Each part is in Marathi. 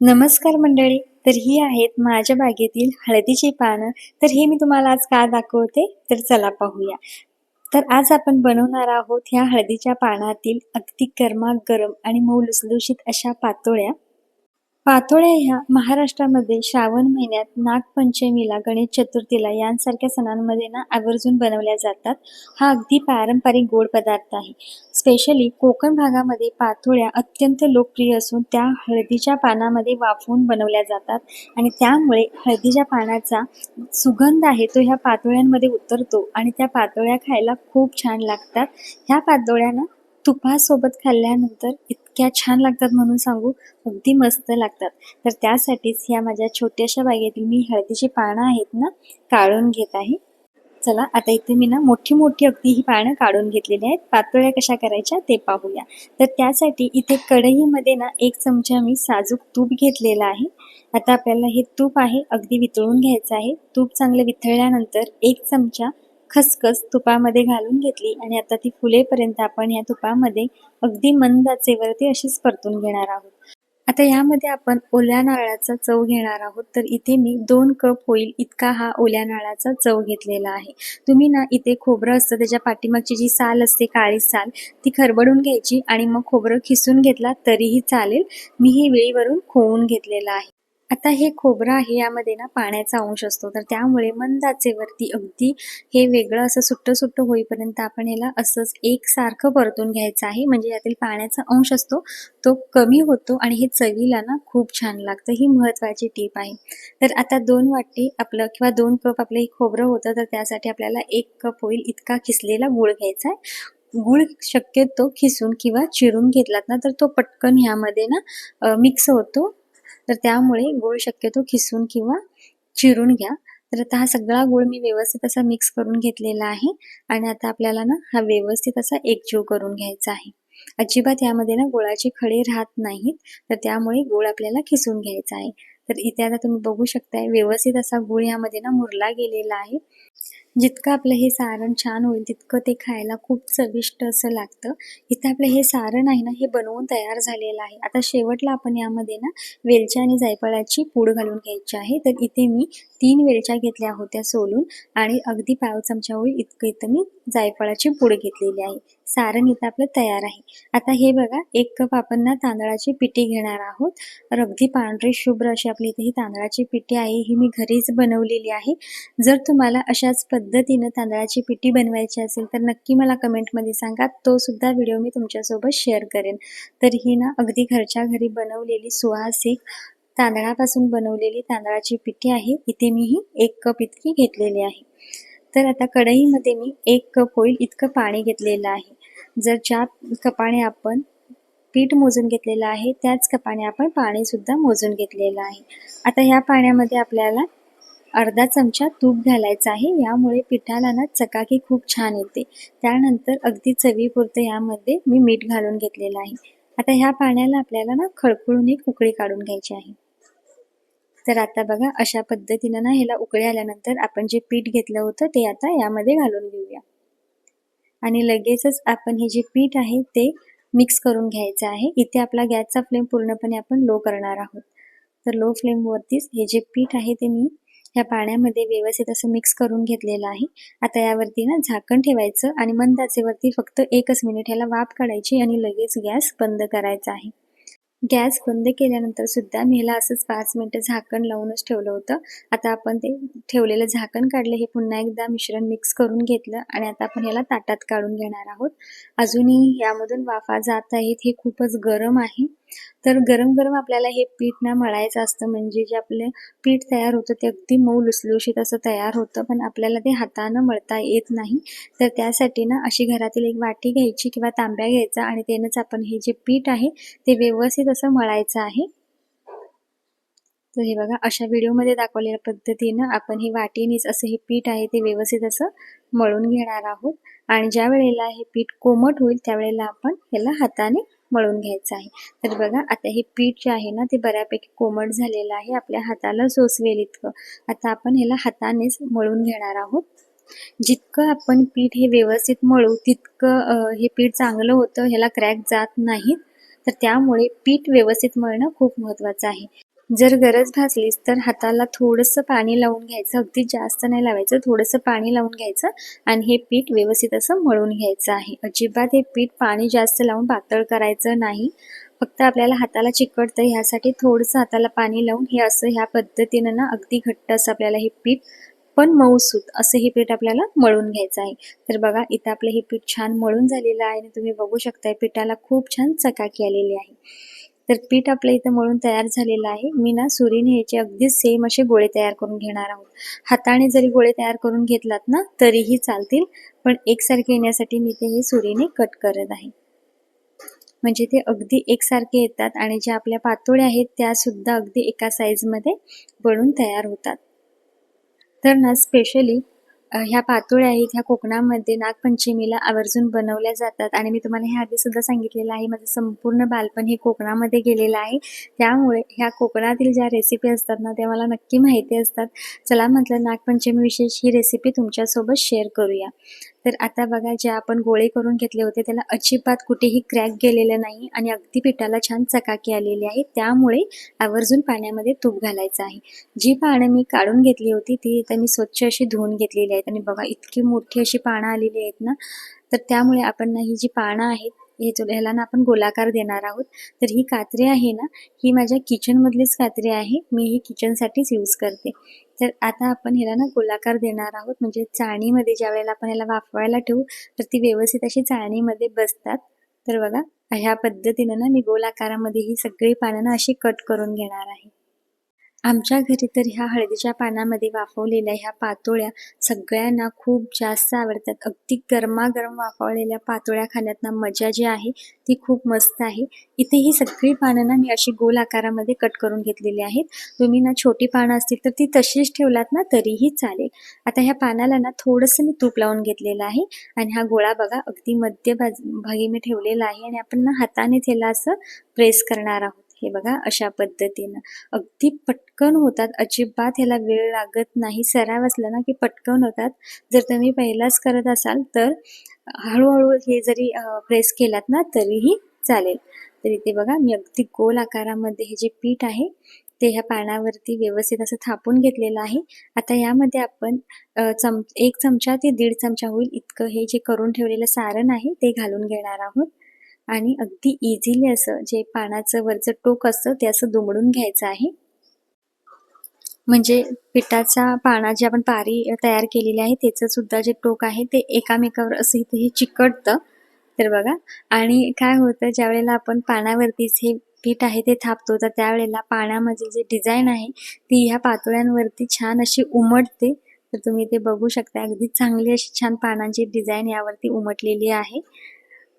नमस्कार मंडळी तर ही आहेत माझ्या बागेतील हळदीची पानं. तर हे मी तुम्हाला आज का दाखवते? तर चला पाहूया. तर आज आपण बनवणार आहोत ह्या हळदीच्या पानातील अगदी गरमागरम आणि मऊ लुसलुशीत अशा पातोळ्या. पातोळ्या ह्या महाराष्ट्रामध्ये श्रावण महिन्यात नागपंचमीला गणेश चतुर्थीला यांसारख्या सणांमध्ये ना आवर्जून बनवल्या जातात. हा अगदी पारंपरिक गोड पदार्थ आहे. स्पेशली कोकण भागामध्ये पातोळ्या अत्यंत लोकप्रिय असून त्या हळदीच्या पानामध्ये वाफवून बनवल्या जातात आणि त्यामुळे हळदीच्या पानाचा सुगंध आहे तो ह्या पातोळ्यांमध्ये उतरतो आणि त्या पातोळ्या खायला खूप छान लागतात. ह्या पातोळ्यांना तुपासोबत खाल्ल्यानंतर इतक्या छान लागतात म्हणून सांगू अगदी मस्त लागतात. तर त्यासाठीच ह्या माझ्या छोट्याशा बागेतील मी हळदीची पानं आहेत ना काढून घेत आहे. चला आता इथे मी ना मोठी मोठी अगदी ही पानं काढून घेतलेली आहेत. पातोळ्या कशा करायच्या ते पाहूया. तर त्यासाठी इथे कढईमध्ये ना एक चमचा मी साजूक तूप घेतलेला आहे. आता आपल्याला हे तूप आहे अगदी वितळून घ्यायचं आहे. तूप चांगलं वितळल्यानंतर एक चमचा खसखस तुपामध्ये घालून घेतली आणि आता ती फुलेपर्यंत आपण या तुपामध्ये अगदी मंद आचेवरती अशीच परतून घेणार आहोत. आता यामध्ये आपण ओल्या नारळाचा चव घेणार आहोत. तर इथे मी दोन कप होईल इतका हा ओल्या नारळाचा चव घेतलेला आहे. तुम्ही ना इथे खोबरं असतं त्याच्या पाठीमागची जी साल असते काळी साल ती खरबडून घ्यायची आणि मग खोबरं खिसून घेतला तरीही चालेल. मी हे वेळीवरून खोवून घेतलेलं आहे. आता हे खोबरं आहे यामध्ये ना पाण्याचा अंश असतो. तर त्यामुळे मंद आचेवरती अगदी हे वेगळं असं सुट्ट सुट्ट होईपर्यंत आपण याला असंच एकसारखं परतून घ्यायचं आहे. म्हणजे यातील पाण्याचा अंश असतो तो कमी होतो आणि हे चवीला ना खूप छान लागतं. ही महत्वाची टीप आहे. तर आता दोन वाटी आपलं किंवा दोन कप आपलं हे खोबरं होतं तर त्यासाठी आपल्याला एक कप होईल इतका खिसलेला गुळ घ्यायचा आहे. गुळ शक्यतो खिसून किंवा चिरून घेतलात ना तर तो पटकन ह्यामध्ये ना मिक्स होतो. तर त्यामुळे गूळ शक्यतो खिसून किंवा चिरून घ्या. तर आता हा सगळा गूळ मी व्यवस्थित असा मिक्स करून घेतलेला आहे आणि आता आपल्याला ना हा व्यवस्थित असा एकजीव करून घ्यायचा आहे. अजिबात यामध्ये ना गुळाचे खडे राहत नाहीत तर त्यामुळे गूळ आपल्याला खिसून घ्यायचा आहे. तर इथे आता तुम्ही बघू शकताय व्यवस्थित असा गूळ यामध्ये ना मुरला गेलेला आहे. जितकं आपलं हे सारण छान होईल तितकं ते खायला खूप चविष्ट असं लागतं. इथं आपलं हे सारण आहे ना हे बनवून तयार झालेलं आहे. आता शेवटला आपण यामध्ये ना वेलच्या आणि जायफळाची पूड घालून घ्यायची आहे. तर इथे मी तीन वेलच्या घेतल्या होत्या सोलून आणि अगदी पाव चमचा होईल इतकं इथं मी जायफळाची पूड घेतलेली आहे. सारण इथं आपलं तयार आहे. आता हे बघा एक कप आपण ना तांदळाची पिठी घेणार आहोत. तर अगदी पांढरी शुभ्र अशी आपली इथे ही तांदळाची पिठी आहे. ही मी घरीच बनवलेली आहे. जर तुम्हाला अशाच पद्धतीनं तांदळाची पिठी बनवायची असेल तर नक्की मला कमेंटमध्ये सांगा. तो सुद्धा व्हिडिओ मी तुमच्यासोबत शेअर करेन. तर ही ना अगदी घरच्या घरी बनवलेली सुहासिक तांदळापासून बनवलेली तांदळाची पिठी आहे. इथे मी ही एक कप इतकी घेतलेली आहे. तर आता कढईमध्ये मी एक कप होईल इतकं पाणी घेतलेलं आहे. जर ज्या कपाने आपण पीठ मोजून घेतलेलं आहे त्याच कपाने आपण पाणी सुद्धा मोजून घेतलेलं आहे. आता ह्या पाण्यामध्ये आपल्याला अर्धा चमचा तूप घालायचा आहे. यामुळे पिठाला ना चकाकी खूप छान येते. त्यानंतर अगदी चवीपुरतं यामध्ये मी मीठ घालून घेतलेलं आहे. आता ह्या पाण्याला आपल्याला ना खळखळून एक उकळी काढून घ्यायची आहे. तर आता बघा अशा पद्धतीनं ना ह्याला उकळी आल्यानंतर आपण जे पीठ घेतलं होतं ते आता यामध्ये घालून घेऊया. आणि लगेचच आपण हे जे पीठ आहे ते मिक्स करून घ्यायचं आहे. इथे आपला गॅसचा फ्लेम पूर्णपणे आपण लो करणार आहोत. तर लो फ्लेमवरतीच हे जे पीठ आहे ते मी ह्या पाण्यामध्ये व्यवस्थित असं मिक्स करून घेतलेलं आहे. आता यावरती ना झाकण ठेवायचं आणि मंदाचेवरती फक्त एकच मिनिट ह्याला वाफ काढायची आणि लगेच गॅस बंद करायचा आहे. गॅस बंद केल्यानंतर सुद्धा मी ह्याला असंच पाच मिनटं झाकण लावूनच ठेवलं होतं. आता आपण ते ठेवलेलं झाकण काढलं हे पुन्हा एकदा मिश्रण मिक्स करून घेतलं आणि आता आपण ह्याला ताटात काढून घेणार आहोत. अजूनही यामधून वाफा जात आहेत हे खूपच गरम आहे. तर गरम गरम आपल्याला हे पीठ ना मळायचं असतं म्हणजे जे आपलं पीठ तयार होतं ते अगदी मऊ लुसलुशीत असं तयार होतं पण आपल्याला ते हातानं मळता येत नाही. तर त्यासाठी ना अशी घरातील एक वाटी घ्यायची किंवा तांब्या घ्यायचा आणि त्यानंच आपण हे जे पीठ आहे ते व्यवस्थित असं मळायचं आहे. तर हे बघा अशा व्हिडिओमध्ये दाखवलेल्या पद्धतीनं आपण हे वाटीनेच असं हे पीठ आहे ते व्यवस्थित असं मळून घेणार आहोत. आणि ज्या वेळेला हे पीठ कोमट होईल त्यावेळेला आपण ह्याला हाताने मळून घ्यायचं आहे. तर बघा आता हे पीठ जे आहे ना ते बऱ्यापैकी कोमट झालेलं आहे. आपल्या हाताला सोसवेल इतकं. आता आपण ह्याला हातानेच मळून घेणार आहोत. जितकं आपण पीठ हे व्यवस्थित मळू तितकं हे पीठ चांगलं होतं ह्याला क्रॅक जात नाहीत. तर त्यामुळे पीठ व्यवस्थित मळणं खूप महत्त्वाचं आहे. जर गरज भासलीस तर हाताला थोडंसं पाणी लावून घ्यायचं. अगदी जास्त नाही लावायचं थोडंसं पाणी लावून घ्यायचं आणि हे पीठ व्यवस्थित असं मळून घ्यायचं आहे. अजिबात हे पीठ पाणी जास्त लावून पातळ करायचं नाही. फक्त आपल्याला हाताला चिकटतं ह्यासाठी थोडंसं हाताला पाणी लावून हे असं ह्या पद्धतीनं ना अगदी घट्ट असं आपल्याला हे पीठ पण मऊसूत असं हे पीठ आपल्याला मळून घ्यायचं आहे. तर बघा इथं आपलं हे पीठ छान मळून झालेलं आहे आणि तुम्ही बघू शकताय पिठाला खूप छान चकाकी आलेली आहे. तर पीठ आपल्या इथं मळून तयार झालेलं आहे. मी ना सुरीने ह्याचे अगदी सेम असे गोळे तयार करून घेणार आहोत. हाताने जरी गोळे तयार करून घेतलात ना तरीही चालतील. पण एकसारखे येण्यासाठी मी ते हे सुरीने कट करत आहे. म्हणजे ते अगदी एकसारखे येतात आणि ज्या आपल्या पातोळ्या आहेत त्या सुद्धा अगदी एका साईजमध्ये बनून तयार होतात. तर ना स्पेशली ह्या पातोळ्या आहेत ह्या कोकणामध्ये नागपंचमीला आवर्जून बनवल्या जातात आणि मी तुम्हाला ह्या आधी सुद्धा सांगितलेलं आहे माझं संपूर्ण बालपण हे कोकणामध्ये गेलेलं आहे. त्यामुळे ह्या कोकणातील ज्या रेसिपी असतात ना त्या मला नक्की माहिती असतात. चला म्हटलं नागपंचमीविषयी ही रेसिपी तुमच्यासोबत शेअर करूया. तर आता बघा जे आपण गोळे करून घेतले होते त्याला अजिबात कुठेही क्रॅक गेलेलं नाही आणि अगदी पिठाला छान चकाकी आलेली आहे. त्यामुळे आवर्जून पाण्यामध्ये तूप घालायचं आहे. जी पानं मी काढून घेतली होती ती इथं मी स्वच्छ अशी धुवून घेतलेली आहे. आहेत. आणि बघा इतकी मोठी अशी पानं आलेली आहेत ना तर त्यामुळे आपण ना ही जी पानं आहेत हे ह्याला ना आपण गोलाकार देणार आहोत. तर ही कात्री आहे ना ही माझ्या किचनमधलीच कात्री आहे. मी ही किचनसाठीच यूज करते. तर आता आपण ह्याला ना गोलाकार देणार आहोत. म्हणजे चाळणीमध्ये ज्या वेळेला आपण ह्याला वाफवायला ठेवू तर ती व्यवस्थित अशी चाळणीमध्ये बसतात. तर बघा ह्या पद्धतीनं ना मी गोलाकारामध्ये ही सगळी पानं ना अशी कट करून घेणार आहे. आमच्या घरी तर ह्या हळदीच्या पानामध्ये वाफवलेल्या ह्या पातोळ्या सगळ्यांना खूप जास्त आवडतात. अगदी गरमागरम वाफवलेल्या पातोळ्या खाण्यात ना मजा जी आहे ती खूप मस्त आहे. इथे ही सगळी पानं ना मी अशी गोल आकारामध्ये कट करून घेतलेली आहेत. तुम्ही ना छोटी पानं असतील तर ती तशीच ठेवलात ना तरीही चालेल. आता ह्या पानाला ना थोडंसं मी तूप लावून घेतलेलं आहे आणि हा गोळा बघा अगदी मध्य भागी मी ठेवलेला आहे आणि आपण ना हाताने त्याला असं प्रेस करणार आहोत. हे बघा अशा पद्धतीनं. अगदी पटकन होतात. अजिबात ह्याला वेळ लागत नाही. सराव असला ना की पटकन होतात. जर तुम्ही पहिलाच करत असाल तर हळूहळू हे जरी प्रेस केलात ना तरीही चालेल. तर इथे बघा मी अगदी गोल आकारामध्ये हे जे पीठ आहे ते ह्या पानावरती व्यवस्थित असं थापून घेतलेलं आहे. आता यामध्ये आपण चम एक चमचा ते दीड चमचा होईल. इतकं हे जे करून ठेवलेलं सारण आहे ते घालून घेणार आहोत. आणि अगदी इझिली असं जे पानाचं वरचं टोक असतं ते असं दुमडून घ्यायचं आहे. म्हणजे पिठाचा पाना जे आपण पारी तयार केलेली आहे त्याचं सुद्धा जे टोक आहे ते एकामेकावर असं इथे हे चिकटतं. तर बघा आणि काय होतं ज्या वेळेला आपण पानावरतीच हे पीठ आहे ते थापतो तर त्यावेळेला पाण्यामध्ये जे डिझाईन आहे ती ह्या पातोळ्यांवरती छान अशी उमटते. तर तुम्ही ते बघू शकता अगदी चांगली अशी छान पानांची डिझाईन यावरती उमटलेली आहे.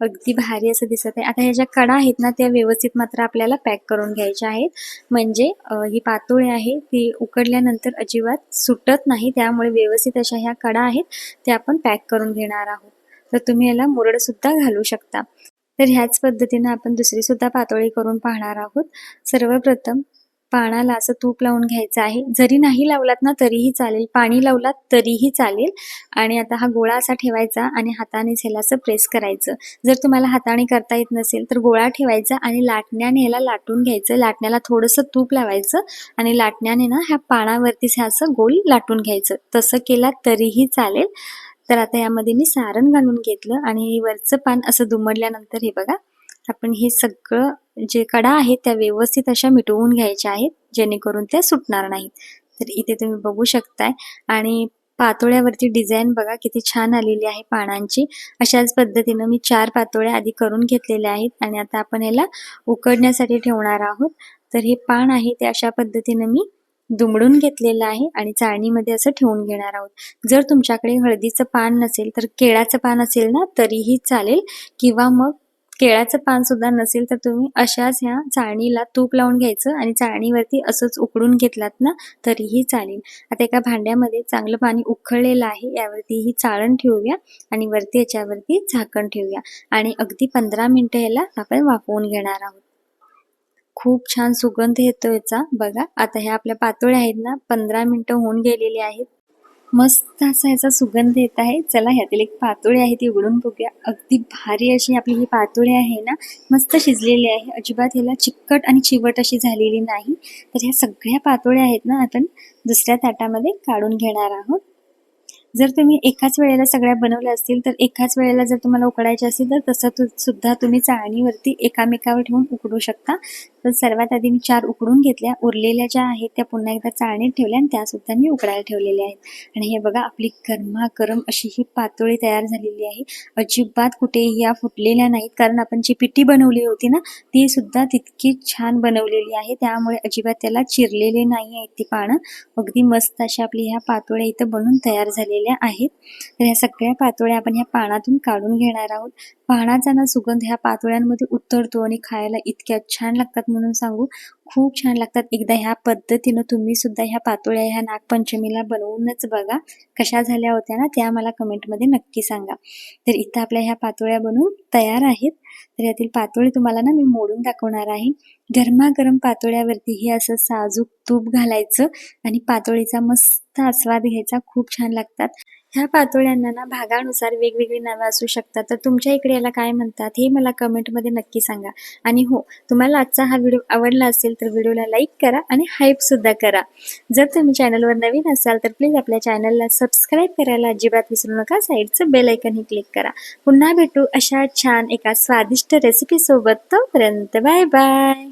अगदी भारी असं दिसत आहे. आता ह्या ज्या कडा आहेत ना त्या व्यवस्थित मात्र आपल्याला पॅक करून घ्यायच्या आहेत. म्हणजे ही पातोळी आहे ती उकडल्यानंतर अजिबात सुटत नाही. त्यामुळे व्यवस्थित अशा ह्या कडा आहेत त्या आपण पॅक करून घेणार आहोत. तर तुम्ही याला मुरड सुद्धा घालू शकता. तर ह्याच पद्धतीने आपण दुसरी सुद्धा पातोळी करून पाहणार आहोत. सर्वप्रथम पानाला असं तूप लावून घ्यायचं आहे. जरी नाही लावलात ना तरीही चालेल. पाणी लावलात तरीही चालेल. आणि आता हा गोळा असा ठेवायचा आणि हाताने ह्याला असं प्रेस करायचं. जर तुम्हाला हाताने करता येत नसेल तर गोळा ठेवायचा आणि लाटण्याने ह्याला लाटून घ्यायचं. लाटण्याला थोडंसं तूप लावायचं आणि लाटण्याने ना ह्या पानावरतीच ह्या असं गोल लाटून घ्यायचं. तसं केला तरीही चालेल. तर आता यामध्ये मी सारण घालून घेतलं आणि वरचं पान असं दुमडल्यानंतर हे बघा आपण हे सगळं जे कडा आहेत त्या व्यवस्थित अशा मिटवून घ्यायच्या आहेत जेणेकरून त्या सुटणार नाहीत. तर इथे तुम्ही बघू शकताय. आणि पातोळ्यावरती डिझाईन बघा किती छान आलेली आहे पानांची. अशाच पद्धतीनं मी चार पातोळ्या आधी करून घेतलेल्या आहेत आणि आता आपण याला उकडण्यासाठी ठेवणार आहोत. तर हे पान आहे ते अशा पद्धतीनं मी दुमडून घेतलेलं आहे आणि चाळणीमध्ये असं ठेवून घेणार आहोत. जर तुमच्याकडे हळदीचं पान नसेल तर केळाचं पान असेल ना तरीही चालेल. किंवा मग केळाचं पान सुद्धा नसेल तर तुम्ही अशाच ह्या चाळणीला तूप लावून घ्यायचं आणि चाळणीवरती असंच उकडून घेतलात ना तरीही चालेल. आता एका भांड्यामध्ये चांगलं पाणी उखळलेलं आहे यावरती ही चाळण ठेवूया आणि वरती याच्यावरती झाकण ठेवूया. आणि अगदी पंधरा मिनटं ह्याला आपण वाफवून घेणार आहोत. खूप छान सुगंध येतो याचा. बघा आता ह्या आपल्या पातोळ्या आहेत ना पंधरा मिनटं होऊन गेलेली आहेत. मस्त असा याचा सुगंध येत आहे. चला ह्यातील एक पातोळी आहे ती उघडून बघूया. अगदी भारी अशी आपली ही पातोळी आहे ना. मस्त शिजलेली आहे. अजिबात ह्याला चिकट आणि चिवट अशी झालेली नाही. तर ह्या सगळ्या पातोळ्या आहेत ना आपण दुसऱ्या ताटामध्ये काढून घेणार आहोत. जर तुम्ही एकाच वेळेला सगळ्या बनवल्या असतील तर एकाच वेळेला जर तुम्हाला उकडायचे असतील तर तसं तु सुद्धा तुम्ही चाळणीवरती एकामेकावर ठेवून उकडू शकता. तर सर्वात आधी मी चार उकडून घेतल्या. उरलेल्या ज्या आहेत त्या पुन्हा एकदा चाळणीत ठेवल्या आणि त्यासुद्धा मी उकडायला ठेवलेल्या आहेत. आणि हे बघा आपली गरमागरम अशी ही पातोळी तयार झालेली आहे. अजिबात कुठेही या फुटलेल्या नाहीत. कारण आपण जी पिठी बनवली होती ना ती सुद्धा तितकी छान बनवलेली आहे. त्यामुळे अजिबात त्याला चिरलेले नाही आहेत ती पानं. अगदी मस्त अशा आपली ह्या पातोळ्या इथं बनून तयार झालेल्या आहेत. तर ह्या सगळ्या पातोळ्या आपण ह्या पानातून काढून घेणार आहोत. पानाचा ना सुगंध ह्या पातोळ्यांमध्ये उतरतो आणि खायला इतक्या छान लागतात. म्हणून सांगू. खूप छान लागतात. एकदा ह्या पद्धतीनं तुम्ही सुद्धा ह्या पातोळ्या ह्या नागपंचमीला बनवूनच बघा कशा झाल्या होत्या ना त्या मला कमेंटमध्ये नक्की सांगा. तर इथं आपल्या ह्या पातोळ्या बनवून तयार आहेत. तर यातील पातोळी तुम्हाला ना मी मोडून दाखवणार आहे. गरमागरम पातोळ्यावरती हे असं साजूक तूप घालायचं आणि पातोळीचा मस्त आस्वाद घ्यायचा. खूप छान लागतात. ह्या पातोळ्यांना ना भागानुसार वेगवेगळी नावं असू शकतात. तर तुमच्या इकडे याला काय म्हणतात हे मला कमेंटमध्ये नक्की सांगा. आणि हो तुम्हाला आजचा हा व्हिडिओ आवडला असेल तर व्हिडिओला लाईक करा आणि हाईपसुद्धा करा. जर तुम्ही चॅनलवर नवीन असाल तर प्लीज आपल्या चॅनलला सबस्क्राईब करायला अजिबात विसरू नका. साईडचं बेल आयकनही क्लिक करा. पुन्हा भेटू अशा छान एका स्वादिष्ट रेसिपीसोबत तोपर्यंत बाय बाय